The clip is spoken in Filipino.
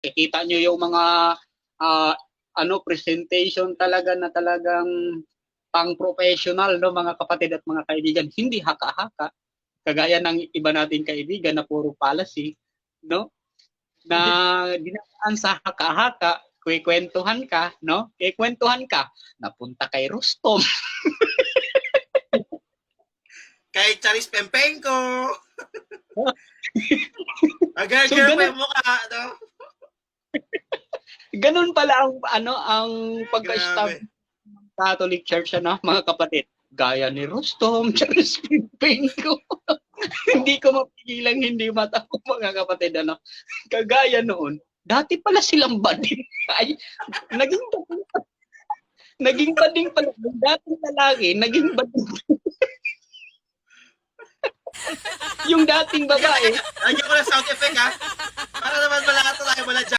Nakikita nyo yung mga ah, ano presentation talaga na talagang pang professional no mga kapatid at mga kaibigan. Hindi haka-haka. Kagaya ng iba nating kaibigan na puro policy no? Na dinaan sa haka-haka kwentuhan ka no? Kwentuhan ka napunta kay Rustom. Kay Charis Pempenko. Agad So, so, ganun- yung mukha, no? Ganun pala ang ano ang pagka-stab. Catholic Church ano mga kapatid. Gaya ni Rustom Charles Pinko hindi ko mapigilang hindi matapo mga kapatid ano. Kagaya noon dati pala silang bading. Ay naging bading naging bading pala. Dating lalaki naging bading yung dating babae. Lagyan ko ng sound effect, ha? Para naman wala ka tayo, wala